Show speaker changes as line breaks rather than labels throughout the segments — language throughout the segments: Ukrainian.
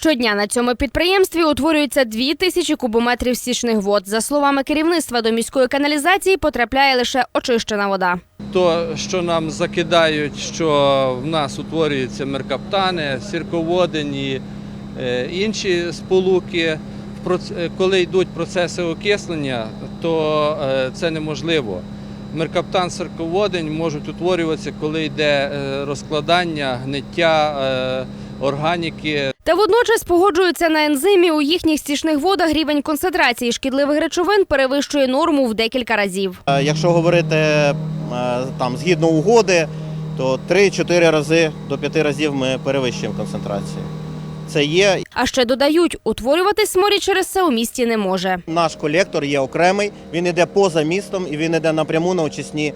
Щодня на цьому підприємстві утворюється дві тисячі кубометрів стічних вод. За словами керівництва, до міської каналізації потрапляє лише очищена вода.
То, що нам закидають, що в нас утворюються меркаптани, сірководень і е, інші сполуки. Е, Коли йдуть процеси окислення, то е, це неможливо. Меркаптан, сірководень можуть утворюватися, коли йде розкладання, гниття органіки,
Та водночас погоджуються на ензимі у їхніх стічних водах рівень концентрації шкідливих речовин перевищує норму в декілька разів.
Е, Якщо говорити е, там згідно угоди, то 3-4 рази до 5 разів ми перевищуємо концентрацію. Це є
А ще додають, утворюватись сморід через це у місті не може.
наш колектор, є окремий, він йде поза містом і він йде напряму на очисні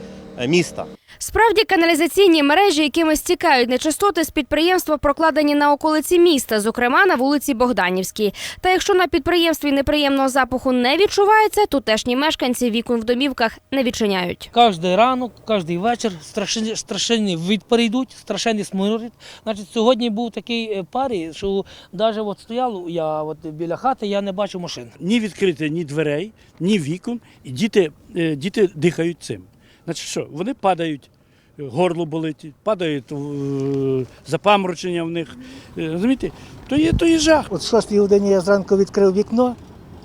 міста.
Справді каналізаційні мережі, якими стікають нечистоти з підприємства, прокладені на околиці міста, зокрема на вулиці Богданівській. Та якщо на підприємстві неприємного запаху не відчувається, тутешні мешканці вікон в домівках не відчиняють.
Кожний ранок, кожний вечір страшенні, страшенні відпори йдуть, страшенний сморід. Значить, сьогодні був такий е, парі, що навіть от стояло я от біля хати, я не бачив машин.
ні відкрити ні дверей, ні вікон, і діти, е, діти дихають цим. Значить, що вони падають, горло болить, падають е, запаморочення в них. Е, Розумієте? То є, то є жах.
От в 6 годині я зранку відкрив вікно,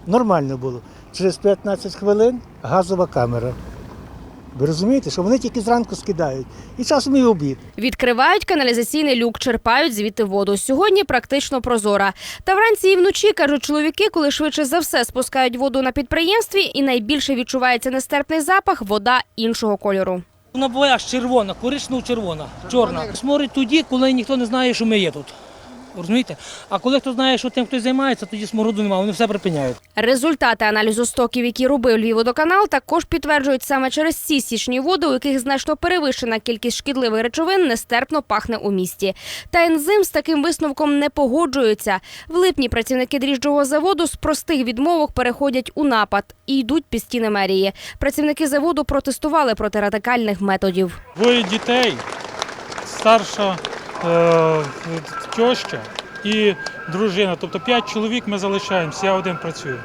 нормально було. Через 15 хвилин газова камера. Ви розумієте, що вони тільки зранку скидають. І часом і обід.
Відкривають каналізаційний люк, черпають звідти воду. Сьогодні практично прозора. Та вранці і вночі кажуть чоловіки, коли швидше за все спускають воду на підприємстві, і найбільше відчувається нестерпний запах вода іншого кольору.
Вона аж червона, коричнево-червона, чорна. Сморить тоді, коли ніхто не знає, що ми є тут. Розумієте? А коли хто знає, що тим хтось займається, тоді смороду немає, вони все припиняють.
Результати аналізу стоків, які робив Львівводоканал, також підтверджують саме через ці січні води, у яких значно перевищена кількість шкідливих речовин, нестерпно пахне у місті. Та ензим з таким висновком не погоджується. В липні працівники дріжджового заводу з простих відмовок переходять у напад і йдуть під стіни мерії. Працівники заводу протестували проти радикальних методів.
Двоє дітей, старша тьоща і дружина. Тобто п'ять чоловік ми залишаємося, я один працюю.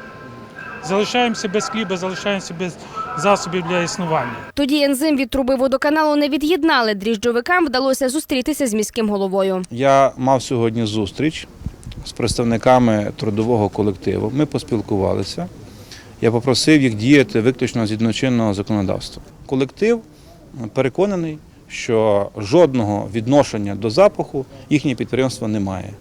Залишаємося без хліба, залишаємося без засобів для існування.
Тоді ензим від труби водоканалу не від'єднали. Дріжджовикам вдалося зустрітися з міським головою.
Я мав сьогодні зустріч з представниками трудового колективу. Ми поспілкувалися. Я попросив їх діяти виключно згідно чинного законодавства. Колектив переконаний, що жодного відношення до запаху їхнє підприємство не має.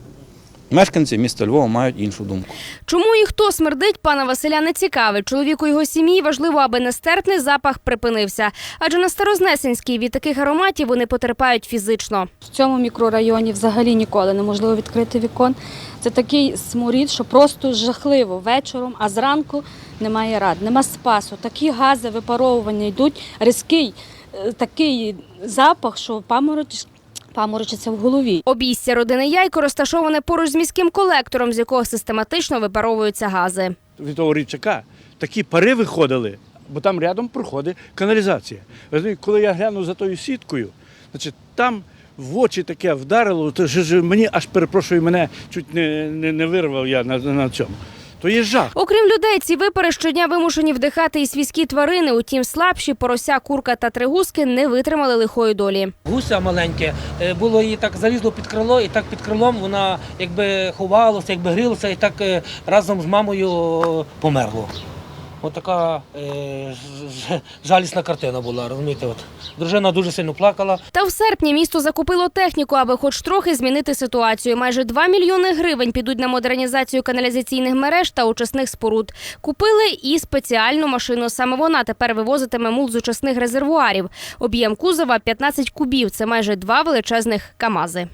Мешканці міста Львова мають іншу думку.
Чому і хто смердить, пана Василя не цікавить. Чоловіку його сім'ї важливо, аби нестерпний запах припинився. Адже на Старознесенській від таких ароматів вони потерпають фізично.
В цьому мікрорайоні взагалі ніколи неможливо відкрити вікон. Це такий сморід, що просто жахливо вечором, а зранку немає рад, нема спасу. Такі гази випаровування йдуть, різкий такий запах, що памороч, паморочиться в голові.
Обійстя родини Яйко розташоване поруч з міським колектором, з якого систематично випаровуються гази.
Від того річака такі пари виходили, бо там рядом проходить каналізація. Коли я глянув за тою сіткою, значить, там в очі таке вдарило, то ж мені аж перепрошую, мене чуть не, не, не вирвав я на, на цьому. То є жах.
Окрім людей, ці випари щодня вимушені вдихати і свійські тварини. Утім, слабші порося, курка та тригузки не витримали лихої долі.
Гуся маленьке, е, було її так залізло під крило, і так під крилом вона якби ховалася, якби грилася, і так е, разом з мамою померло. От така е, жалісна картина була, розумієте? От. Дружина дуже сильно плакала.
Та в серпні місто закупило техніку, аби хоч трохи змінити ситуацію. Майже 2 мільйони гривень підуть на модернізацію каналізаційних мереж та очисних споруд. Купили і спеціальну машину. Саме вона тепер вивозитиме мул з очисних резервуарів. Об'єм кузова 15 кубів. Це майже два величезних камази.